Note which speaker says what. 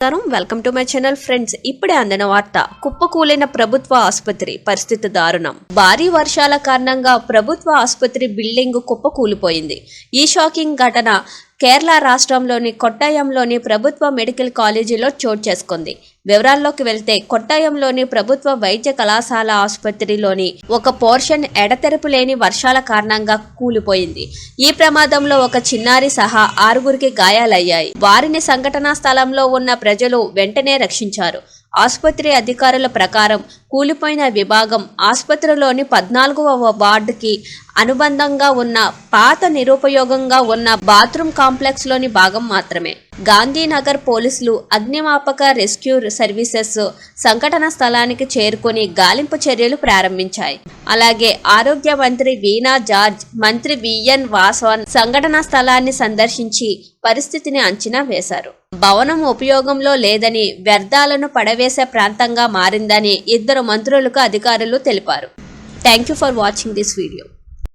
Speaker 1: నమస్కారం. Welcome to my channel friends. ఇప్పుడే అందిన వార్త కుప్పకూలిన ప్రభుత్వ ఆసుపత్రి పరిస్థితి దారుణం. భారీ వర్షాల కారణంగా ప్రభుత్వ ఆసుపత్రి బిల్డింగ్ కుప్పకూలిపోయింది. ఈ షాకింగ్ ఘటన కేరళ రాష్ట్రంలోని కొట్టాయంలోని ప్రభుత్వ మెడికల్ కాలేజీలో చోటు చేసుకుంది. వివరాల్లోకి వెళ్తే కొట్టాయంలోని ప్రభుత్వ వైద్య కళాశాల ఆసుపత్రిలోని ఒక పోర్షన్ ఎడతెరపు లేని వర్షాల కారణంగా కూలిపోయింది. ఈ ప్రమాదంలో ఒక చిన్నారి సహా ఆరుగురికి గాయాలయ్యాయి. వారిని సంఘటనా స్థలంలో ఉన్న ప్రజలు వెంటనే రక్షించారు. ఆసుపత్రి అధికారుల ప్రకారం కూలిపోయిన విభాగం ఆసుపత్రిలోని పద్నాలుగవ వార్డుకి అనుబంధంగా ఉన్న పాత నిరుపయోగంగా ఉన్న బాత్రూమ్ కాంప్లెక్స్లోని భాగం మాత్రమే. గాంధీనగర్ పోలీసులు అగ్నిమాపక రెస్క్యూ సర్వీసెస్ సంఘటన స్థలానికి చేరుకుని గాలింపు చర్యలు ప్రారంభించాయి. అలాగే ఆరోగ్య మంత్రి వీణా జార్జ్ మంత్రి విఎన్ వాసవన్ సంఘటనా స్థలాన్ని సందర్శించి పరిస్థితిని అంచనా వేశారు. భవనం ఉపయోగంలో లేదని వ్యర్థాలను పడవేసే ప్రాంతంగా మారిందని ఇద్దరు మంత్రులకు అధికారులు తెలిపారు. Thank you for watching this video